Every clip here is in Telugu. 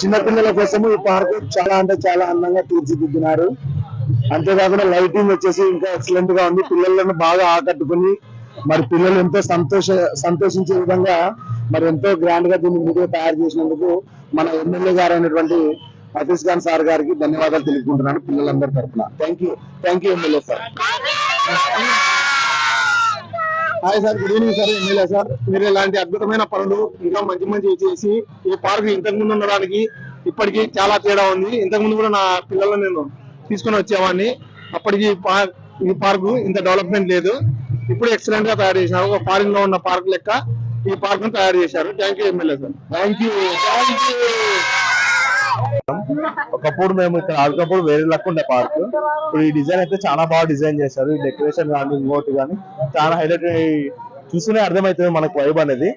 చిన్నపిల్లల కోసము ఈ పార్క్ చాలా అంటే చాలా అందంగా తీర్చిదిద్దినారు. అంతేకాకుండా లైటింగ్ వచ్చేసి ఇంకా ఎక్సలెంట్గా ఉంది. పిల్లలను బాగా ఆకట్టుకుని మరి పిల్లలు ఎంతో సంతోష సంతోషించే విధంగా మరి ఎంతో గ్రాండ్గా దీన్ని ముందుగా తయారు చేసినందుకు మన ఎమ్మెల్యే గారు అయినటువంటి హఫీజ్ ఖాన్ సార్ గారికి ధన్యవాదాలు తెలుపుకుంటున్నాను పిల్లలందరి తరఫున thank you thank you MLA sir. Hi sir good evening sir MLA sir. మీరు ఇలాంటి అద్భుతమైన పనులు ఇంకా మంచి మంచి చేసి ఈ పార్క్ ఇంతకు ముందు ఉండడానికి ఇప్పటికి చాలా తేడా ఉంది. ఇంతకు ముందు కూడా నా పిల్లలను నేను తీసుకొని వచ్చేవాడిని. అప్పటికి ఈ పార్క్ ఇంత డెవలప్మెంట్ లేదు. ఇప్పుడు ఎక్సలెంట్గా తయారు చేశారు. ఒక ఫారిన్లో ఉన్న పార్క్ లెక్క ఈ పార్క్ను తయారు చేశారు. Thank you MLA sir. Thank you ఒకప్పుడు మేము ఇక్కడ ఆడుకున్నప్పుడు వేరే లెక్క ఉండే పార్క్ ఇప్పుడు ఈ డిజైన్ అయితే చాలా బాగా డిజైన్ చేశారు. ఈ డెకరేషన్ కానీ ఇంకోటి కానీ చాలా హైలైట్ చూస్తూనే అర్థమవుతుంది మనకు వైబ్ అనేది.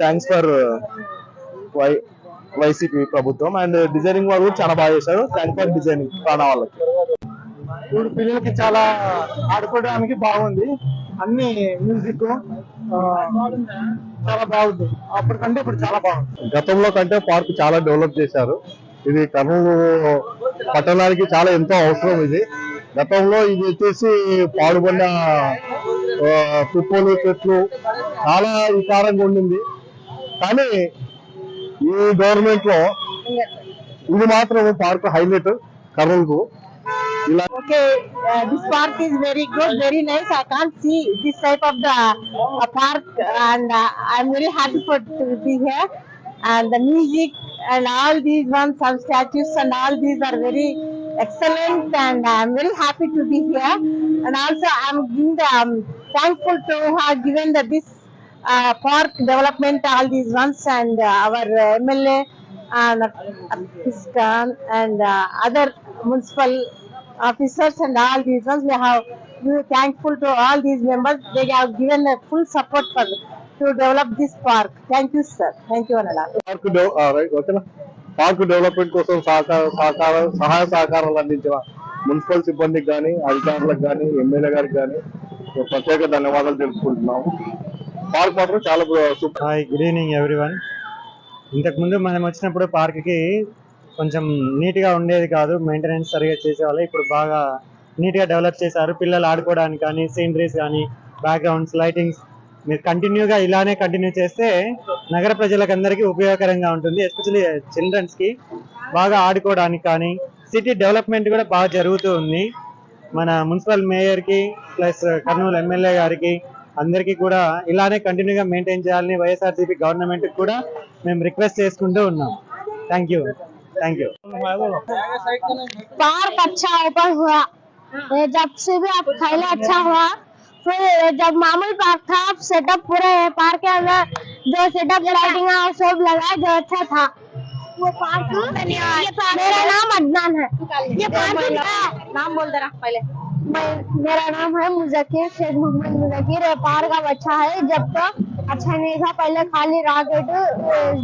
థ్యాంక్స్ ఫర్ వై వైసీపీ ప్రభుత్వం. అండ్ డిజైనింగ్ వాళ్ళు కూడా చాలా బాగా చేశారు. థ్యాంక్స్ ఫర్ డిజైనింగ్ ప్రాణ వాళ్ళకి. ఇప్పుడు పిల్లలకి చాలా ఆడుకోవడానికి బాగుంది. అన్ని మ్యూజిక్ చాలా బాగుంది. అప్పటికంటే ఇప్పుడు చాలా బాగుంది. గతంలో కంటే పార్క్ చాలా డెవలప్ చేశారు. ఇది కర్నూలు పట్టణానికి చాలా ఎంతో అవసరం ఇది గతంలో ఇది వచ్చేసి పాడుబడిన ఆ, తుప్పలు చెట్లు చాలా వికారంగా ఉండింది కానీ ఈ గవర్నమెంట్లో ఇది మాత్రం పార్క్ హైలైట్ కర్నూలుకు ఇలా Okay, uh, this park is very good, very nice. I can't see this type of the uh, park, and uh, I'm very happy for to be here. And the music and all these ones, some statues and all these are very excellent, and I'm very happy to be here. And also, I'm um, thankful to have given the this uh, park development all these ones, and uh, our uh, MLA. And Pakistan and uh, other municipal officers and all these ones. We have we are thankful to all these members. They have given a full support for to develop this park. Thank you, sir. Thank you, Anala. Park ఓకేనా పార్క్ డెవలప్మెంట్ కోసం సహకార సహకార సహాయ సహకారాలు అందించిన మున్సిపల్ సిబ్బందికి కానీ అధికారులకు కానీ ఎమ్మెల్యే గారికి కానీ ప్రత్యేక ధన్యవాదాలు తెలుపుకుంటున్నాము పార్క్ మాత్రం చాలా super hi good evening everyone ఇంతకుముందు మనం వచ్చినప్పుడు పార్క్కి కొంచెం నీట్గా ఉండేది కాదు మెయింటెనెన్స్ సరిగా చేసేవాళ్ళు ఇప్పుడు బాగా నీట్గా డెవలప్ చేశారు పిల్లలు ఆడుకోవడానికి కానీ సీనరీస్ కానీ బ్యాక్గ్రౌండ్స్ లైటింగ్స్ మీరు కంటిన్యూగా ఇలానే కంటిన్యూ చేస్తే నగర ప్రజలకు అందరికీ ఉపయోగకరంగా ఉంటుంది ఎస్పెషల్లీ చిల్డ్రన్స్కి బాగా ఆడుకోవడానికి కానీ సిటీ డెవలప్మెంట్ కూడా బాగా జరుగుతూ ఉంది మన మున్సిపల్ మేయర్కి ప్లస్ కర్నూలు ఎమ్మెల్యే గారికి అందరికీ కూడా ఇలానే కంటిన్యూగా మెయింటైన్ చేయాలని వైఎస్ఆర్సీపీ గవర్నమెంట్ కూడా మేము రిక్వెస్ట్ చేసుకుంటూ ఉన్నాం thank you thank you park अच्छा ओपन हुआ ये जब से भी अब पहले अच्छा हुआ फिर जब मामूल पार्क था अब सेटअप पूरे पार्क के अंदर जो सेटअप लाइटिंग और सब लगा जो अच्छा था। वो पार्क मेरा नाम अदनान है। ये पार्क नाम बोल दे रहा पहले। मेरा नाम है मुजक्किर शेख मोहम्मद मुजक्किर। ये पार्क अब अच्छा है। जब तो अच्छा नहीं था पहले खाली रॉकेट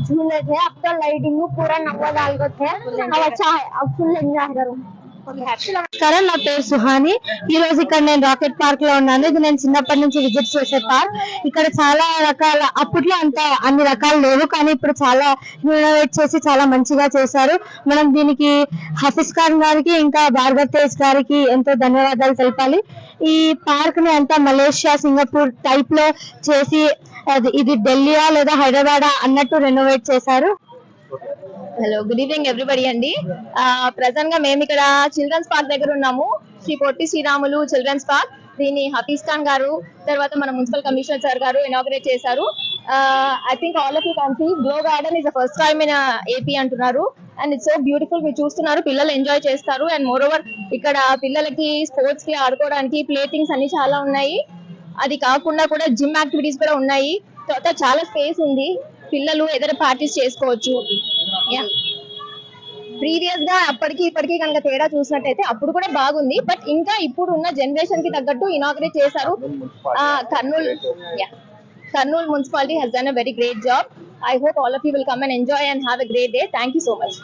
झूले थे। अब तो लाइटिंग पूरा नवा डाल थे। अब अच्छा है। अब फुल एंजॉय करूँ। నమస్కారం. నా పేరు సుహాని. ఈ రోజు ఇక్కడ నేను రాకెట్ పార్క్లో ఉన్నాను. ఇది నేను చిన్నప్పటి నుంచి విజిట్ చేసే పార్క్. ఇక్కడ చాలా రకాల అప్పట్లో అంత అన్ని రకాలు లేవు కానీ ఇప్పుడు చాలా ఇన్నోవేట్ చేసి చాలా మంచిగా చేశారు. మనం దీనికి హఫీజ్ ఖాన్ గారికి ఇంకా భార్గవ్ తేజ్ గారికి ఎంతో ధన్యవాదాలు తెలపాలి. ఈ పార్క్ని అంతా మలేషియా సింగపూర్ టైప్లో చేసి అది ఇది ఢిల్లీయా లేదా హైదరాబాద్ అన్నట్టు రెనోవేట్ చేశారు. హలో గుడ్ ఈవినింగ్ ఎవ్రీబడి అండి. ప్రజెంట్గా మేము ఇక్కడ చిల్డ్రన్స్ పార్క్ దగ్గర ఉన్నాము. శ్రీ పొట్టి శ్రీరాములు చిల్డ్రన్స్ పార్క్ దీన్ని హఫీజ్ ఖాన్ గారు తర్వాత మన మున్సిపల్ కమిషనర్ సార్ గారు ఇనాగ్రేట్ చేశారు. I think all of you can see glow garden is the first time in AP అంటున్నారు. అండ్ ఇట్స్ సో బ్యూటిఫుల్ మీరు చూస్తున్నారు పిల్లలు ఎంజాయ్ చేస్తారు. అండ్ మోర్ ఓవర్ ఇక్కడ పిల్లలకి స్పోర్ట్స్కి ఆడుకోవడానికి ప్లే థింగ్స్ అన్ని చాలా ఉన్నాయి. అది కాకుండా కూడా జిమ్ యాక్టివిటీస్ కూడా ఉన్నాయి. తర్వాత చాలా స్పేస్ ఉంది. పిల్లలు ఏదైనా పార్టీస్ చేసుకోవచ్చు. ప్రీవియస్గా అప్పటికి ఇప్పటికి కనుక తేడా చూసినట్టయితే అప్పుడు కూడా బాగుంది. బట్ ఇంకా ఇప్పుడు ఉన్న జనరేషన్కి తగ్గట్టు ఇనాగ్రేట్ చేశారు. Kurnool Kurnool municipality he's done a very great job I hope all of you will come and enjoy and have a great day thank you so much